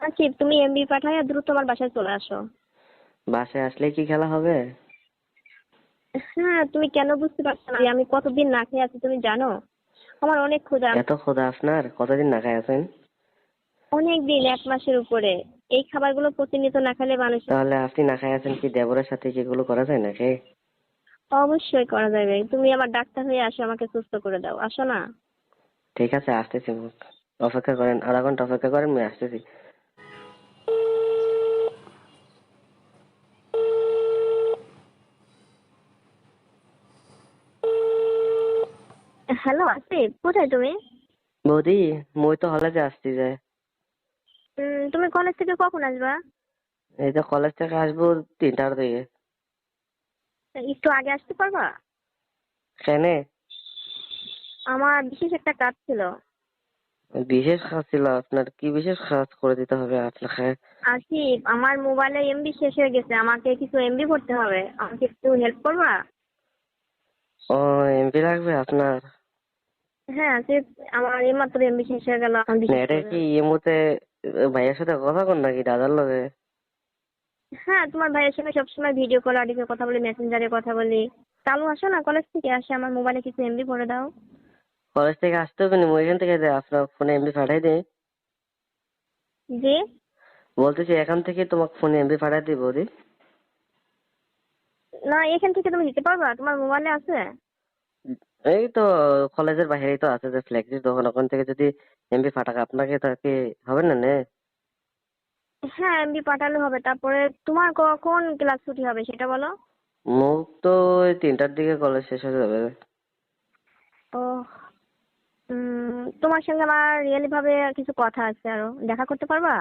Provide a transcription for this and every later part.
আসিফ তুমি এমবি পাঠায় দ্রুত আমার বাসায় চলে আসো। বাসায় আসলে কি খেলা হবে? হ্যাঁ তুমি কেন বুঝতে পারছ না আমি কতদিন না খেয়ে আছি তুমি জানো? আমার অনেক ক্ষুধা। এত খোদা আপনার? কতদিন না খাই আছেন? অনেক দিন এক মাসের উপরে। এই খাবারগুলো প্রতিনিয়ত না খেলে মানুষ তাহলে আপনি না খাই আছেন কি দেবরের সাথে যেগুলো করা যায় নাকি? অবশ্যই করা যাবে। তুমি আমার ডাক্তার হয়ে আসো আমাকে সুস্থ করে দাও। আসো না। ঠিক আছে আসতেছি। অপেক্ষা করেন আধা ঘণ্টা অপেক্ষা করেন আমি আসতেছি। হ্যালো আসিফ কোথায় তুমি? বৌদি মই তো কলেজে আসছি যে। তুমি কলেজ থেকে কখন আসবা? এই তো কলেজ থেকে আসব তিনটার দিকে। একটু আগে আসতে পারবা? কেনে? আমার বিশেষ একটা কাজ ছিল। বিশেষ কাজ ছিল? আপনার কি বিশেষ কাজ করে দিতে হবে আপনাকে? আসিফ আমার মোবাইলে এমবি শেষ হয়ে গেছে। আমাকে কিছু এমবি ভরতে হবে। আমাকে একটু হেল্প করবা? ও এমপি লাগবে আপনার? হ্যাঁ আসিফ আমার এইমাত্র এমবি শেষ হয়ে গেল এটা করে। কি ইমোতে ভাইয়ের সাথে কথা কন নাকি দাদার লগে? হ্যাঁ তোমার ভাইয়ের সঙ্গে সবসময় ভিডিও কল অডিও কথা বলি মেসেঞ্জারে কথা বলি। চালু আসো না কলেজ থেকে আসে আমার মোবাইলে কিছু এমবি ভরে দাও। কলেজ থেকে আসতে হবে না মই এখান থেকে দে- আপনার ফোনে এমবি পাঠাই দিই জি বলতেছি এখান থেকে তোমাকে ফোনে এমবি পাঠাই দিই বৌদি না এখান থেকে তুমি দিতে পারবা তোমার মোবাইলে আছে। এই তো কলেজের বাইরেই তো আছে যে ফ্লেক্সির দোকান ওখান থেকে যদি এমবি পাঠাক আপনাকে তাকে হবে না নে? হ্যাঁ এমবি পাঠালে হবে। তারপরে তোমার কখন ক্লাস ছুটি হবে সেটা বলো? মুখ তো ওই তিনটার দিকে কলেজ শেষ হয়ে যাবে। ও উম, তোমার সঙ্গে আমার রিয়েলি ভাবে কিছু কথা আছে আরও। দেখা করতে পারবা?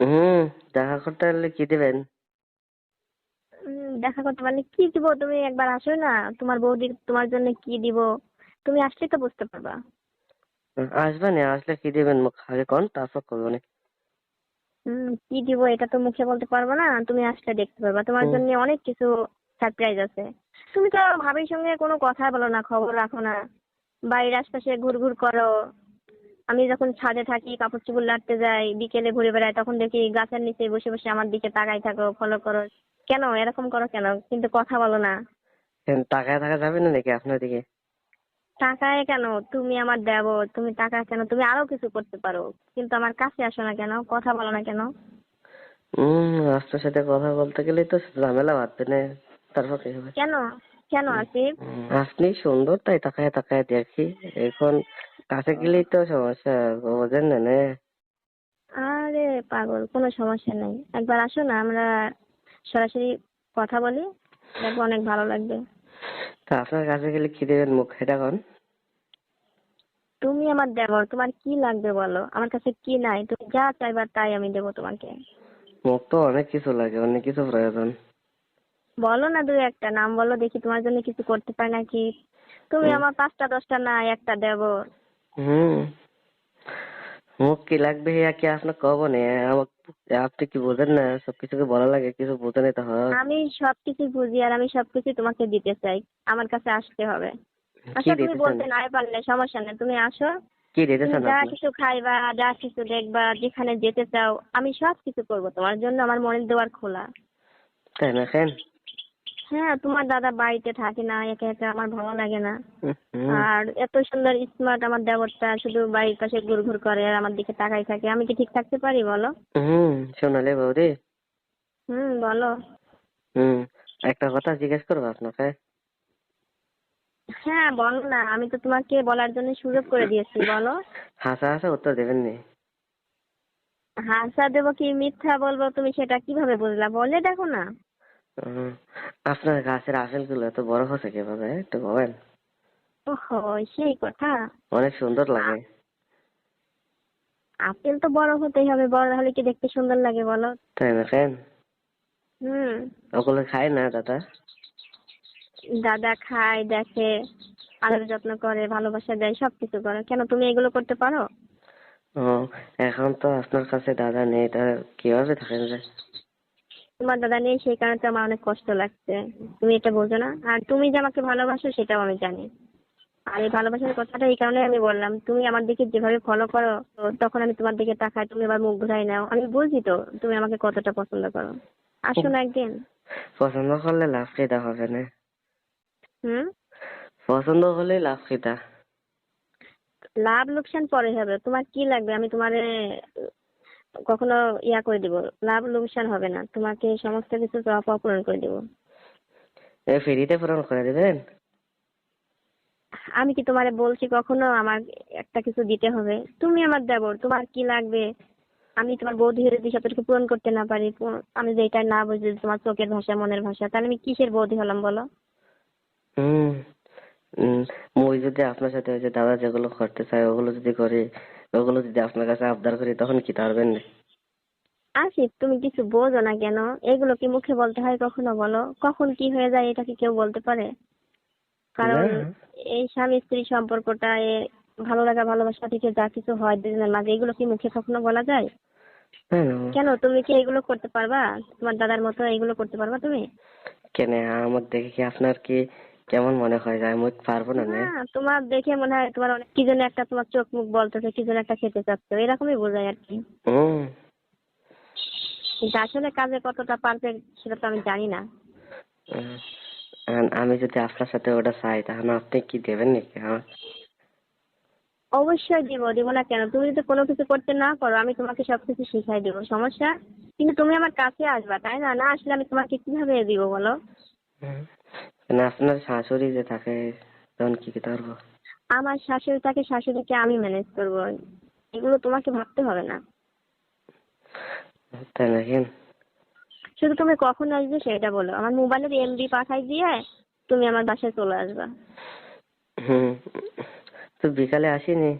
হুম দেখা করতে হলে কি দিবেন? দেখা করতে পারলে কি দিব? তুমি একবার আসো না। তোমার বৌদি তোমার জন্য কি দিব? তুমি আসলেই তো বুঝতে পারবা। আসবে না আসলে কি দিবেন? মুখ আগে কোন তারপর করব না হুম কি দিব এটা তো মুখে বলতে পারব না তুমি আসলে দেখতে পারবা। তোমার জন্য অনেক কিছু সারপ্রাইজ আছে। তুমি তো ভাবির সঙ্গে কোনো কথা বলো না খবর রাখো না। বাড়ির আশপাশে ঘুরঘুর করো। আমি যখন ছাদে থাকি কাপড় চোপড় লাটতে যাই বিকেলে ঘুরে বেড়াই তখন দেখি গাছের নিচে বসে বসে আমার দিকে তাকাই থাকো ফলো করো। কেন? এরকম করো কেন? কিন্তু কথা বলো না। টাকায় থাকা যাবে না নাকি আপনার দিকে? টাকায় কেন? তুমি আমার দেবো তুমি টাকা কেন? তুমি আরও কিছু করতে পারো। কিন্তু আমার কাছে আসো না কেন? কথা বলো না কেন? হম সাথে কথা বলতে গেলে তো ঝামেলা বাঁধবে না। তারপর কি হবে? কেন? কেন আসিফ? আপনি সুন্দর তাই তাকায় তাকায় দেখি। এখন কাছে গেলেই তো সমস্যা বোঝেন নে? আরে পাগল কোনো সমস্যা নেই। একবার আসো না আমরা সরাসরি কথা বলি দেখব অনেক ভালো লাগবে। তা আপনার কাছে গেলে কি দেবেন মুখ এটা কোন? তুমি আমার দেবর তোমার কি লাগবে বলো? আমার কাছে কি নাই তুমি যা চাইবা তাই আমি দেবো তোমাকে। মুখ তো অনেক কিছু লাগে অনেক কিছু প্রয়োজন। বলো না দুই একটা নাম বলো দেখি তোমার জন্য কিছু করতে পারি নাকি। তুমি আমার পাঁচটা দশটা না একটা দেবর। হুম। কি লাগবে ইয়া কি আপনার কব নে? আপনি কি বোঝেন না? সবকিছুকে বলা লাগে কিছু বোঝে নিতে হয়। আমি সবকিছু বুঝি আর আমি সবকিছু তোমাকে দিতে চাই। আমার কাছে আসতে হবে। আচ্ছা তুমি বলতে নাই পারলে সমস্যা নেই তুমি আসো। কি দিতে চান যা কিছু খাইবা যা কিছু দেখবা যেখানে যেতে চাও আমি সব কিছু করব। তোমার জন্য আমার মনের দেওয়ার খোলা। তাই না হ্যাঁ তোমার দাদা বাড়িতে থাকে না একা একা আমার ভালো লাগে না। আর এত সুন্দর স্মার্ট আমার দেবরটা শুধু বাড়ির পাশে ঘুরঘুর করে আর আমার দিকে তাকাই থাকে। আমি কি ঠিক থাকতে পারি বলো? হুম শোনালে বৌদি। হুম বলো। হুম একটা কথা জিজ্ঞেস করব আপনাকে? হ্যাঁ বলো না আমি তো তোমাকে বলার জন্য সুযোগ করে দিয়েছি বলো। হাসা হাসা উত্তর দেবেন নি হাসা দেবো কি মিথ্যা বলব তুমি সেটা কীভাবে বুঝলা? বলে দেখো না। আপনার গাছের আপেলগুলো এত বড় হচ্ছে কীভাবে? একটু বলেন। ওহো সেই কথা? অনেক সুন্দর লাগে। আপেল তো বড় হতেই হবে বড় হলে কি দেখতে সুন্দর লাগে বলো? তাই না কেন? হুম। ওগুলো খায় না দাদা? দাদা খায় দেখে আদর যত্ন করে ভালোবাসা দেয় সবকিছু করে। কেন তুমি এগুলো করতে পারো? ও এখন তো আপনার কাছে দাদা নেই তা কীভাবে থাকেন যে? তোমার দাদা নেই সেই কারণে তো আমার অনেক কষ্ট লাগছে। তুমি এটা বোঝো না। আর তুমি যে আমাকে ভালোবাসো সেটাও আমি জানি। আর এই ভালোবাসার কথাটা এই কারণে আমি বললাম তুমি আমার দিকে যেভাবে ফলো করো তখন আমি তোমার দিকে তাকাই তুমি আবার মুখ ঘুরাই নাও। আমি বুঝি তো তুমি আমাকে কতটা পছন্দ করো। আসো না একদিন। পছন্দ করলে লাভ খেতা হবে না? হুম? পছন্দ হলে লাভ খেতা লাভ লোকসান পরে হবে। তোমার কি লাগবে? আমি তোমারে কখনো ইয়া করে দিব লাভ লোকসান হবে না। তোমাকে সমস্ত কিছু চাওয়া পূরণ করে দিব। এ ফ্রিতে পূরণ করে দেবেন? আমি কি তোমারে বলছি কখনো আমার একটা কিছু দিতে হবে? তুমি আমার দেবর তোমার কি লাগবে? আমি তোমার বৌদি হয়ে যদি সবটুকু পূরণ করতে না পারি আমি যেটা না বুঝি তোমার চোখের ভাষা মনের ভাষা তাহলে আমি কিসের বৌদি হলাম বলো? হুম মুই যদি আপনার সাথে যে দাদা যেগুলো করতে চাই ওগুলো যদি করি ওগুলো যদি আপনার কাছে আবদার করি তখন কি পারবেন না আসিফ তুমি কিছু বোঝো না কেন? এগুলো কি মুখে বলতে হয় কখনো বলো? কখন কি হয়ে যায় এটা কি কেউ বলতে পারে? কারণ এই স্বামী স্ত্রী সম্পর্কটা এ ভালো লাগা ভালোবাসা থেকে যা কিছু হয় দুজনের মাঝে এগুলো কি মুখে কখনো বলা যায়? কেন? তুমি কি এগুলো করতে পারবা? তোমার দাদার মতো এগুলো করতে পারবা তুমি? কেন? আমার দেখে কি আপনার কি কেমন মনে হয়? যায় মুই পারব না না তোমার দেখে মনে হয় তোমার অনেক কি যেন একটা তোমার চোখ মুখ বলতেছে কি যেন একটা খেতে চাচ্ছ এরকমই বোঝায় আর কি। কিন্তু আসলে কাজে কতটা পারবে সেটা তো আমি জানি না। আমি যদি আপনার সাথে ওটা চাই তাহলে আপনি কি দেবেন নাকি আমার? অবশ্যই দিব দিব না কেন? তুমি যদি কোনো কিছু করতে না পারো আমি তোমাকে সবকিছু শিখাই দিব সমস্যা? কিন্তু তুমি আমার কাছে আসবা তাই না? না আসলে আমি তোমাকে কীভাবে দিব বলো? হুম। কেন আপনার শাশুড়ি যে থাকে তখন কি করতে পারব আমার শাশুড়ি থাকে শাশুড়িকে আমি ম্যানেজ করব। এগুলো তোমাকে ভাবতে হবে না। তাই নাকি? শুধু তুমি কখন আসবে সেটা বলো। আমার মোবাইলের এমবি পাঠাই দিয়ে তুমি আমার বাসায় চলে আসবা। হুম। তো বিকালে আসিনি?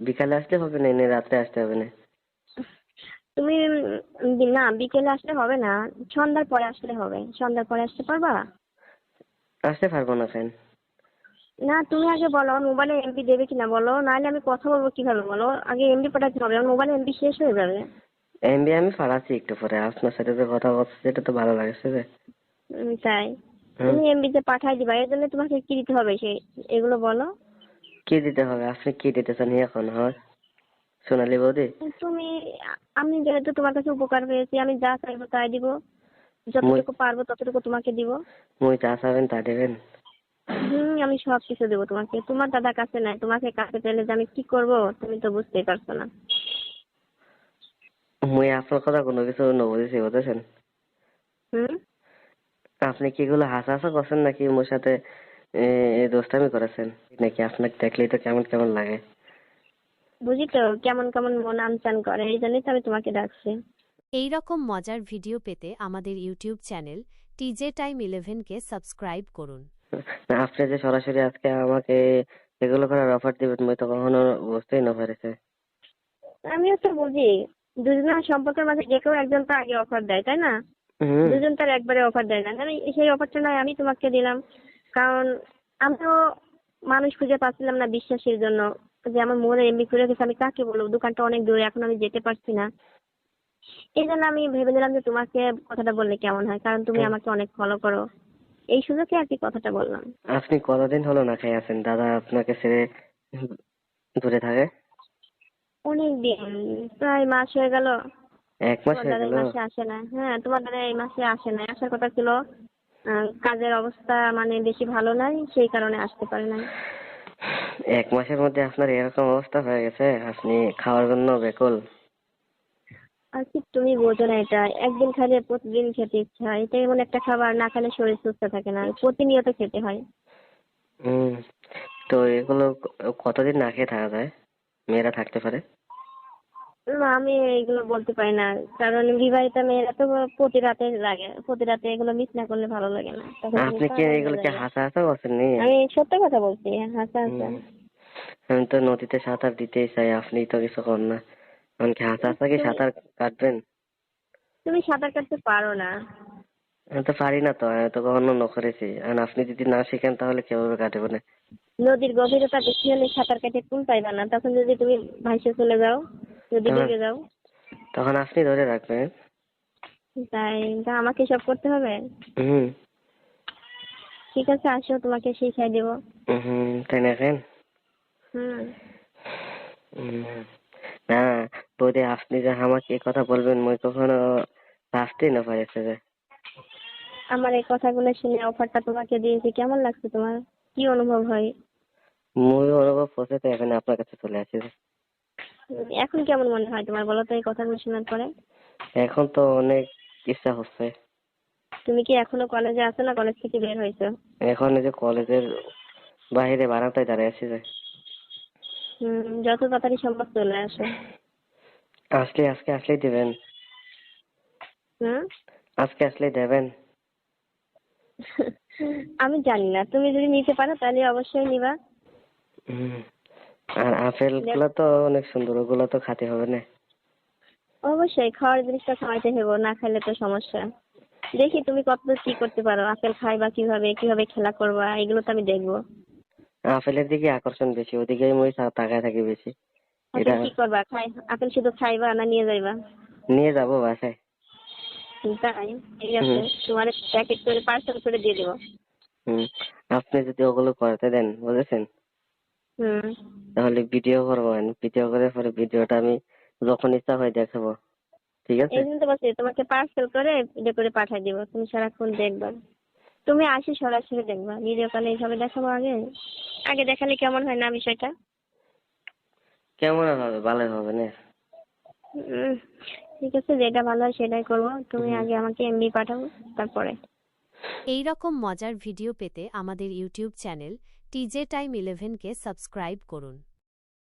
বিকালে আসলে হবে না না রাত্রে আসতে হবে না? তুমি না বিকেলে আসলে হবে না। সন্ধ্যার পরে আসলে হবে। সন্ধ্যার পরে আসতে পারবা? আসতে পারব না কেন না তুমি আগে বলো আমার মোবাইলে এমবি দেবে কিনা বলো নাহলে আমি কথা বলব কীভাবে বলো? আগে এমবি পাঠাতে হবে আমার মোবাইলে এমবি শেষ হয়ে যাবে। এমবি আমি পাঠাচ্ছি একটু পরে আপনার সাথে যে কথা বলছি সেটা তো ভালো লাগছে যে। তাই। তুমি এমবি তে পাঠাই দিবা এর জন্য তোমাকে কি দিতে হবে সে এগুলো বলো। কি দিতে হবে? আপনি কি দিতে চান এখন হয়? সোনালি বৌদি? তুমি আমি যেহেতু তোমার কাছে উপকার পেয়েছি আমি যা চাইব তাই দিব। যতটুকু পারব ততটুকু তোমাকে দিব। মুই যা চাবেন তা দেবেন। হুম আমি সব কিছু দেবো তোমাকে। তোমার দাদার কাছে নাই তোমাকে কাছে পেলে যে আমি কি করব তুমি তো বুঝতেই পারছ না। মুই আপনার কথা কোনো কিছু নবুঝেছি বুঝেছেন? হুম? আপনি কি এগুলো হাসা হাসা করছেন নাকি মোর সাথে দোস্তামি করেছেন? নাকি আপনাকে দেখলেই তো কেমন কেমন লাগে? বুঝি তো কেমন কেমন মন আমচান করে এই জন্যই তো আমি তোমাকে ডাকছি। এই রকম মজার ভিডিও পেতে আমাদের ইউটিউব চ্যানেল টিজে টাইম ইলেভেনকে সাবস্ক্রাইব করুন। আপনি যে সরাসরি আজকে আমাকে এগুলো করার অফার দিবেন মুই তো কখনো বুঝতেই না পারেছে। আমিও তো বুঝি। দুজনের সম্পর্কের মাঝে যে কেউ একজন তো আগে অফার দেয় তাই না? দুজন তার একবারে অফার দেয় না। আমি সেই অফারটা নয় আমি তোমাকে দিলাম। কারণ আমিও মানুষ খুঁজে পাচ্ছিলাম না বিশ্বাসের জন্য। যে আমার মনে এমবি করে গেছে আমি কাকে বলব? দোকানটা অনেক দূরে এখন আমি যেতে পারছি না। এই জন্য আমি ভেবে নিলাম যে তোমাকে কথাটা বললে কেমন হয় কারণ তুমি আমাকে অনেক ফলো করো। এই সুযোগে আর কি কথাটা বললাম। আপনি কতদিন হলো না খেয়ে আছেন? দাদা আপনাকে ছেড়ে দূরে থাকে? অনেক দিন প্রায় মাস হয়ে গেল। এক মাস হয়ে গেল? মাসে আসে না হ্যাঁ তোমার দাদা এই মাসে আসে না আসার কথা ছিল কাজের অবস্থা মানে বেশি ভালো নাই সেই কারণে আসতে পারে নাই। এক মাসের মধ্যে আপনার এরকম অবস্থা হয়ে গেছে? আপনি খাওয়ার জন্য বেকুল। আর কি তুমি বোঝো না এটা। একদিন খাইলে প্রতিদিন খেতে ইচ্ছা হয়। এটা এমন একটা খাবার না খেলে শরীর সুস্থ থাকে না। প্রতিনিয়ত খেতে হয়। হুম তো এগুলো কতদিন না খেয়ে থাকা যায়? মেয়েরা থাকতে পারে? না আমি এগুলো বলতে পারি না। কারণ বিবাহিত মেয়েরা তো প্রতি রাতে লাগে। প্রতি রাতে এগুলো মিস না করলে ভালো লাগে না। আপনি কি এগুলো কি হাসা হাসা করছেন নি? আমি সত্য কথা বলছি হাসা হাসা। আমি তো নদীতে সাঁতার দিতেই চাই। আপনি তো কিছু করেন না। এখন কি হাসা হাসা কি সাঁতার কাটবেন? তুমি সাঁতার কাটতে পারো না। আমি তো পারি না তো আমি তো কখনো ন করেছি আর আপনি যদি না শিখেন তাহলে কীভাবে কাটবে না নদীর গভীরতা বেশি হলে সাঁতার কাটে কোন পাইবা না তখন যদি তুমি ভাইসে চলে যাও যদি। ডুবে যাও। তখন আপনি ধরে রাখবেন। তাই তা আমাকে সব করতে হবে? হুম। ঠিক আছে আসো তোমাকে শিখাই দেবো। হুম তাই না হুম। হুম, না বৌদি আপনি যে আমাকে এই কথা বলবেন মই কখনো ভাবতেই না পারিছে যে আমার এই কথাগুলো শুনে অফারটা তোমাকে দিয়েছি। কেমন লাগছে তোমার? কি অনুভব হয়? মই অনুভব করছে তো এখানে আপনার কাছে চলে আসি। এখন কেমন মনে হয় তোমার? বলো তো এই কথাগুলো শোনার পরে। এখন তো অনেক ইচ্ছা হচ্ছে। তুমি কি এখনও কলেজে আছো না কলেজ থেকে বের হয়েছো? এখন এই যে কলেজের বাইরে বারান্দায় দাঁড়িয়ে আছি যে। হুম যত তাড়াতাড়ি সম্ভব চলে আসো। আসলে আজকে আসলেই দেবেন। হুম? আজকে আসলেই দেবেন। আমি জানি না তুমি যদি নিতে পারো তাহলে অবশ্যই নিবা। আর আপেলগুলো তো অনেক সুন্দর ওগুলো তো খেতে হবে না। অবশ্যই খাওয়ার জিনিসটা খাওয়াইতে হবে না খাইলে তো সমস্যা। দেখি তুমি কতদূর কি করতে পারো আপেল খাইবা কীভাবে কীভাবে খেলা করবা এগুলো তো আমি দেখব। আপেলের দিকে আকর্ষণ বেশি ওদিকেই মই তাকায় থাকি বেশি। এটা কি করবা? খাই আপেল শুধু খাইবা না নিয়ে যাইবা? নিয়ে যাব বাসায়। তাই? ঠিক আছে। তোমার প্যাকেট করে পার্সেল করে দিয়ে দেবো। হুম। আপনি যদি ওগুলো করতে দেন বুঝেছেন? হুম। তাহলে ভিডিও করব ভিডিও করে পরে ভিডিওটা আমি যখন ইচ্ছা হয় দেখাবো। ঠিক আছে? এই জন্য তো বলছি তোমাকে পার্সেল করে ভিডিও করে পাঠিয়ে দিব। তুমি সারাক্ষণ দেখবা। তুমি আসি সরাসরি দেখবা ভিডিও কলে এইভাবে দেখাবো আগে? আগে দেখালে কেমন হয় না বিষয়টা? কেমন হবে? ভালোই হবে না? ঠিক আছে যেটা ভালো হয় সেটাই করব। তুমি আগে আমাকে এমবি পাঠাবো তারপরে। এই রকম মজার ভিডিও পেতে আমাদের ইউটিউব চ্যানেল টিজে টাইম ইলেভেনকে সাবস্ক্রাইব করুন।